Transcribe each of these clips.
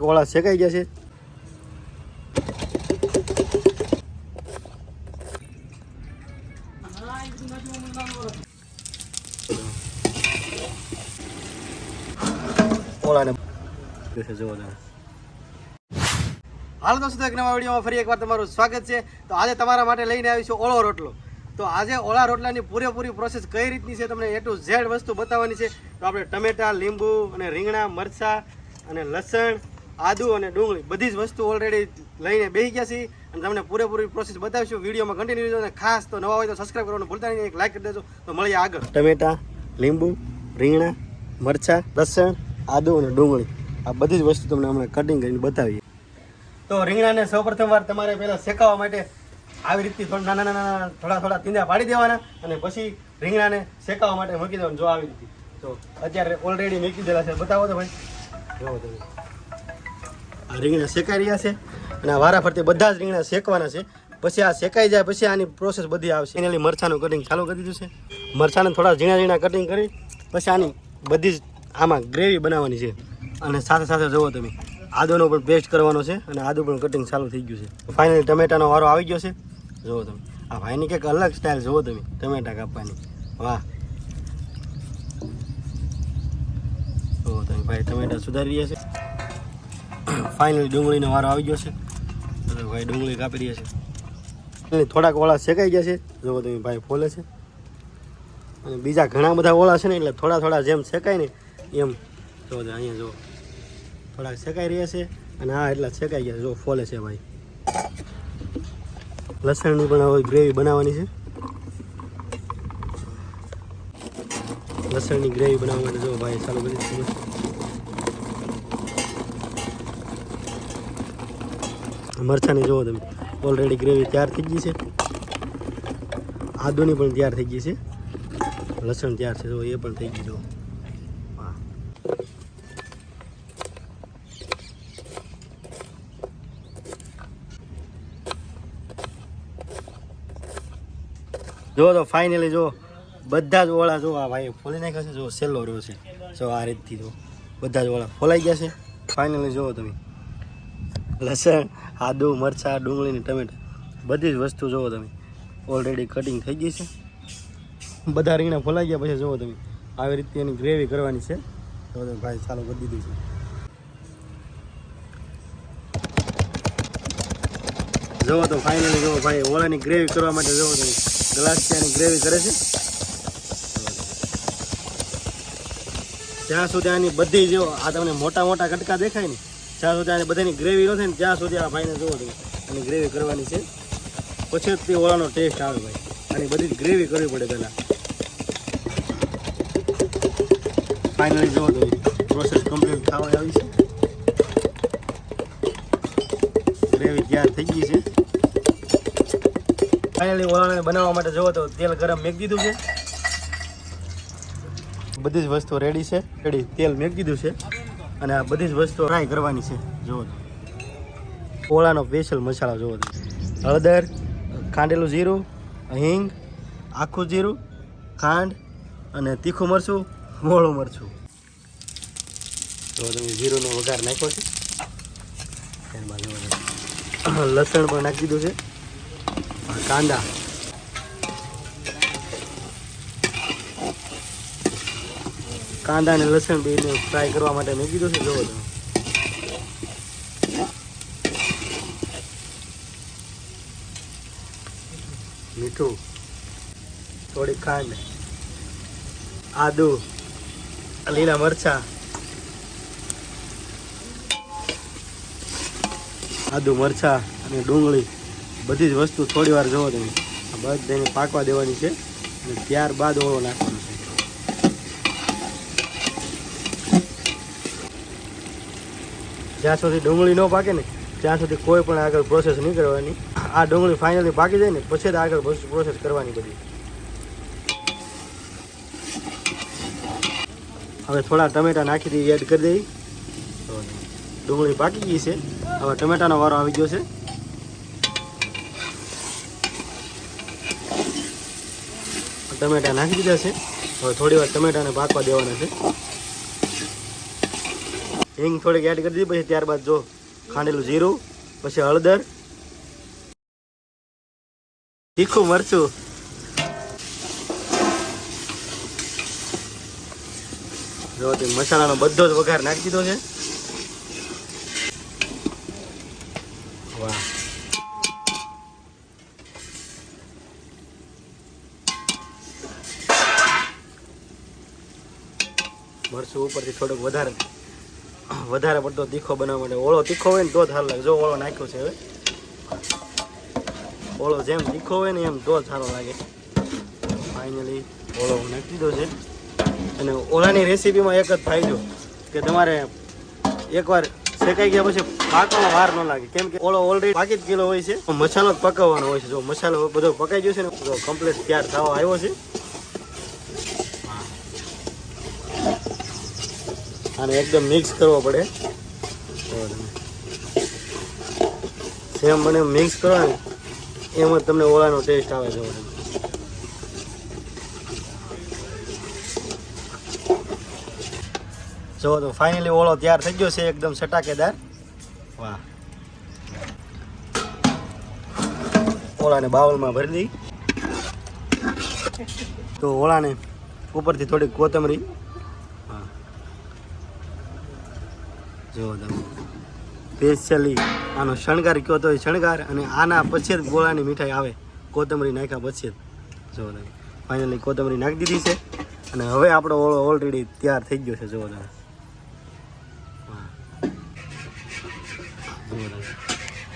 ઓળા શેકાઈ ગયા છે. જોવો તમે. હાલ દોસ્તો એક નવા વિડીયોમાં ફરી એકવાર તમારું સ્વાગત છે. તો આજે તમારા માટે લઈને આવીશું ઓળો રોટલો. તો આજે ઓળા રોટલાની પૂરેપૂરી પ્રોસેસ કઈ રીતની છે તમને એ ટુ ઝેડ વસ્તુ બતાવવાની છે. તો આપણે ટમેટા, લીંબુ અને રીંગણા, મરચાં અને લસણ આદુ અને ડુંગળી બધી જ વસ્તુ ઓલરેડી લઈને બેસી ગયા છીએ અને તમને પૂરેપૂરી પ્રોસેસ બતાવીશું. વિડીયોમાં કન્ટિન્યુ અને ખાસ તો નવા હોય તો સબસ્ક્રાઈબ કરવાનું ભૂલતા નહીં એક લાઈક કરી દેજો. તો મળીએ આગળ. ટમેટા લીંબુ રીંગણા મરચાં લસણ આદુ અને ડુંગળી. આ બધી જ વસ્તુ તમને હમણાં કટિંગ કરીને બતાવીએ. તો રીંગણાને સૌપ્રથમ વાર તમારે પહેલાં શેકાવવા માટે આવી રીતથી થોડા નાના નાના થોડા થોડા તીંદા પાડી દેવાના અને પછી રીંગણાને શેકાવવા માટે મૂકી દેવાનું જો આવી રીતે. તો અત્યારે ઓલરેડી મૂકી દેલા છે. બતાવો તો ભાઈ. જોવો તમે આ રીંગણા શેકાઈ રહ્યા છે અને આ વારા ફરતે બધા જ રીંગણા શેકવાના છે. પછી આ શેકાઈ જાય પછી આની પ્રોસેસ બધી આવશે. એની મરચાંનું કટિંગ ચાલુ કરી દીધું છે. મરચાંને થોડા ઝીણા ઝીણા કટિંગ કરી, પછી આની બધી જ આમાં ગ્રેવી બનાવવાની છે. અને સાથે સાથે જુઓ તમે, આદુનો પણ પેસ્ટ કરવાનો છે અને આદુ પણ કટિંગ ચાલુ થઈ ગયું છે. ફાઇનલી ટમેટાનો વારો આવી ગયો છે. જુઓ તમે, આ ભાઈની કંઈક અલગ સ્ટાઇલ જુઓ તમે, ટમેટા કાપવાની. વાહ. જુઓ તમે, ભાઈ ટમેટા સુધારી રહ્યા છે. ફાઇનલી ડુંગળીનો વારો આવી ગયો છે. ભાઈ ડુંગળી કાપી રહ્યા છે. થોડાક ઓળા શેકાઈ ગયા છે. જો તમે ભાઈ ફોલે છે. અને બીજા ઘણા બધા ઓળા છે ને, એટલે થોડા થોડા જેમ શેકાય ને એમ. જો અહીંયા જો થોડાક શેકાઈ રહ્યા છે. અને હા એટલા શેકાઈ ગયા છે. જો ફોલે છે ભાઈ. લસણની પણ હવે ગ્રેવી બનાવવાની છે. લસણની ગ્રેવી બનાવવાની જો ભાઈ, ચાલુ કરી દીધું છે મરચાંની જુઓ તમે. ઓલરેડી ગ્રેવી તૈયાર થઈ ગઈ છે. આદુની પણ તૈયાર થઈ ગઈ છે. લસણ તૈયાર છે, જુઓ, એ પણ થઈ ગયું જો વાહ. જો તો ફાઇનલી જો બધા જ ઓળા જો આ ભાઈ ફોલી નાખ્યા છે જો સેલ્લો રહ્યો છે. જો આ રીતથી જો બધા જ ઓળા ફોલાઈ ગયા છે. ફાઇનલી જુઓ તમે. લસણ આદુ મરચાં ડુંગળી ને ટમેટા. બધી જ વસ્તુ જુઓ તમે. ઓલરેડી કટિંગ થઈ ગઈ છે. બધા રીંગણા ફોલાઈ ગયા પછી જુઓ તમે. આવી રીતે એની ગ્રેવી કરવાની છે. તો ભાઈ ચાલુ કરી દીધું જુઓ તો ફાઇનલી જુઓ ભાઈ, ઓળાની ગ્રેવી કરવા માટે જુઓ તમે. ગ્લાસ ત્યાંની ગ્રેવી કરે છે. જ્યાં સુધી આની બધી જો, આ તમને મોટા મોટા કટકા દેખાય ને જ્યાં સુધી આની બધાની ગ્રેવી ન થાય ને ત્યાં સુધી આ ભાઈને જોવો તમે. આની ગ્રેવી કરવાની છે. પછી જ તે ઓળાનો ટેસ્ટ આવે ભાઈ. આની બધી ગ્રેવી કરવી પડે પહેલાં. ફાઇનલી જોવો તો પ્રોસેસ કમ્પ્લીટ થવા આવી છે. ગ્રેવી તૈયાર થઈ ગઈ છે. ફાઇનલી ઓળાને બનાવવા માટે જુઓ તો તેલ ગરમ મેક દીધું છે. બધી જ વસ્તુ રેડી છે. રેડી તેલ મેક દીધું છે. અને આ બધી જ વસ્તુઓ ટ્રાય કરવાની છે. જુઓ. તો ઓળાનો સ્પેશિયલ મસાલો જુઓ. હળદર, ખાંડેલું જીરું, હિંગ, આખું જીરું, ખાંડ અને તીખું મરચું, મોળું મરચું. જો તમે જીરુંનો વઘાર નાખ્યો છે. ત્યારબાદ લસણ પણ નાખી દીધું છે. કાંદા. કાંદા અને લસણ બેને ફ્રાય કરવા માટે મેં કીધું છે, જોવો તમે. મીઠું થોડી ખાંડ, આદુ, લીલા મરચા, આદુ મરચા અને ડુંગળી. બધી જ વસ્તુ થોડી વાર જોવો તમે. બધાને પાકવા દેવાની છે અને ત્યારબાદ ઓળો નાખવાનો છે. જ્યાં સુધી ડુંગળી ન પાકે ને, ત્યાં સુધી કોઈ પણ આગળ પ્રોસેસ નહીં કરવાની. આ ડુંગળી ફાઇનલી પાકી જાય ને, પછી જ આગળ પ્રોસેસ કરવાની બધી. હવે થોડા ટમેટા નાખી દઈએ એડ કરી દઈએ. ડુંગળી પાકી ગઈ છે. હવે ટમેટાનો વારો આવી ગયો છે. ટમેટા નાખી દીધા છે. હવે થોડી વાર ટમેટાને પાકવા દેવાના છે. હિંગ થોડીક એડ કરી દીધી, પછી ત્યારબાદ જો ખાંડેલું જીરું, પછી હળદર, તીખું મરચું. જો તે મસાલાનો બધો જ વઘાર નાખી દીધો છે. વાહ. મરચું ઉપરથી થોડુંક વધારે વધારે પડતો તીખો બનાવવા માટે. ઓળો તીખો હોય ને તો જ લાગે. જો ઓળો નાખ્યો છે હવે. ઓળો જેમ તીખો હોય ને એમ તો જ સારો લાગે. ફાઇનલી ઓળો નાખી દીધો છે. અને ઓળાની રેસીપીમાં એક જ ફાયદો કે તમારે એકવાર શેકાઈ ગયા પછી પાકવામાં વાર ન લાગે. કેમ કે ઓળો ઓલરેડી પાકી જ ગયેલો હોય છે. મસાલો જ પકવવાનો હોય છે. જો મસાલો બધો પકાઈ ગયો છે ને કમ્પ્લીટ તૈયાર થવા આવ્યો છે. આને એકદમ મિક્સ કરવો પડે. જેમ મને મિક્સ કરો ને એમ જ તમને ઓળાનો ટેસ્ટ આવે છે જો તો ફાઇનલી ઓળો તૈયાર થઈ ગયો છે, એકદમ સટાકેદાર. વાહ. ઓળાને બાઉલમાં ભરી દઈ. તો ઓળાને ઉપરથી થોડીક કોથમરી જુઓ તમે સ્પેશિયલી આનો શણગાર કયો તો એ શણગાર અને આના પછી જ ગોળાની મીઠાઈ આવે. કોથમરી નાખ્યા પછી જ. જો તમે ફાઇનલી કોથમરી નાખી દીધી છે. અને હવે આપણો ઓળો ઓલરેડી તૈયાર થઈ ગયો છે. જુઓ તમે.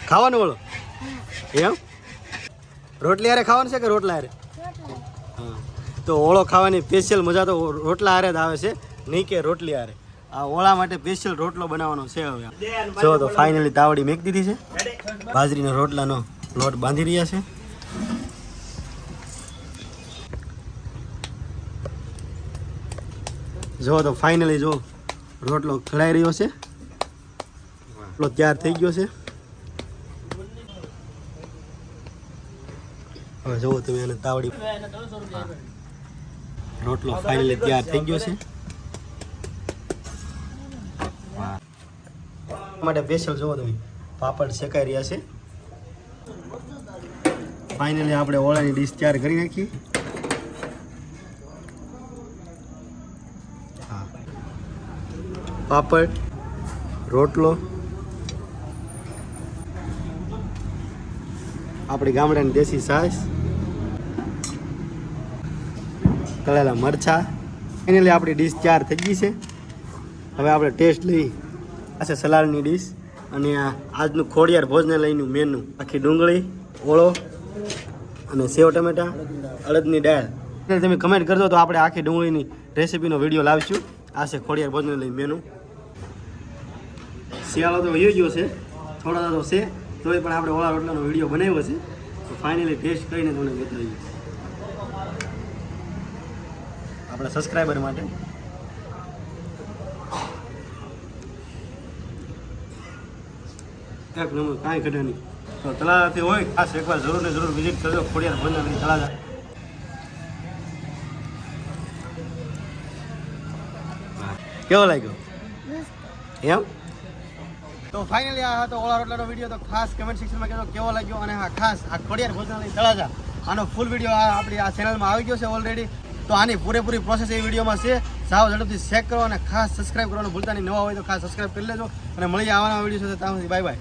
ખાવાનું ઓળો એમ? રોટલી હારે ખાવાનું છે કે રોટલા હારે? હા. તો ઓળો ખાવાની સ્પેશિયલ મજા તો રોટલા હારે જ આવે છે. નહીં કે રોટલી હારે. આ ઓળા માટે સ્પેશિયલ રોટલો બનાવવાનો છે હવે. જો તો ફાઇનલી તાવડી મેક દીધી છે. બાજરીના રોટલાનો લોટ બાંધી રહ્યા છે. જો તો ફાઇનલી જો રોટલો ખડાઈ રહ્યો છે. રોટલો તૈયાર થઈ ગયો છે. હવે જુઓ તમે એને તાવડી રોટલો ફાઇનલી તૈયાર થઈ ગયો છે. માટે સ્પેશિયલ જોવો તમે. પાપડ શેકાઈ રહ્યા છે. ફાઇનલી આપણે ઓળાની ડીશ તૈયાર કરી નાખી. પાપડ, રોટલો. આપણી ગામડાની દેશી સાસ તળેલા મરચા. ફાઇનલી આપણી ડીશ તૈયાર થઈ ગઈ છે. હવે આપણે ટેસ્ટ લઈ આ છે સલાડની ડીશ અને આ આજનું ખોડિયાર ભોજનાલયનું મેનુ આખી ડુંગળી, ઓળો અને સેવ ટમેટા, અડદની દાળ. એટલે તમે કમેન્ટ કરજો તો આપણે આખી ડુંગળીની રેસીપીનો વીડિયો લાવીશું. આ છે ખોડિયાર ભોજનાલય મેનુ શિયાળો તો વયો ગયો છે, થોડા તો છે, તોય પણ આપણે ઓળા રોટલાનો વીડિયો બનાવ્યો છે. તો ફાઇનલી ટેસ્ટ કરીને તમને બતાવીએ. આપણા સબસ્ક્રાઈબર માટે એક નંબર કાંઈ ઘટે નહીં. તો તળાજાથી હોય ખાસ એકવાર જરૂર ને જરૂર વિઝિટ કરજો. ખોડિયાર ભંડારની તળાજા. કેવો લાગ્યો? એમ? તો ફાઇનલી આ હતો ઓળા રોટલાનો વીડિયો તો ખાસ કમેન્ટ સેક્શનમાં કહેજો કેવો લાગ્યો અને હા ખાસ આ ખોડિયાર ભોજનાલય તળાજા. આનો ફૂલ વીડિયો આ આપણી આ ચેનલમાં આવી ગયો છે ઓલરેડી તો આની પૂરેપૂરી પ્રોસેસ એ વિડીયોમાં છે. સાવ ઝડપથી ચેક કરો અને ખાસ સબસ્ક્રાઈબ કરવાનું ભૂલતા નહીં. નવા હોય તો ખાસ સબસ્ક્રાઈબ કરી લેજો. અને મળીએ આવવાના વીડિયો સાથે. ત્યાં સુધી બાય બાય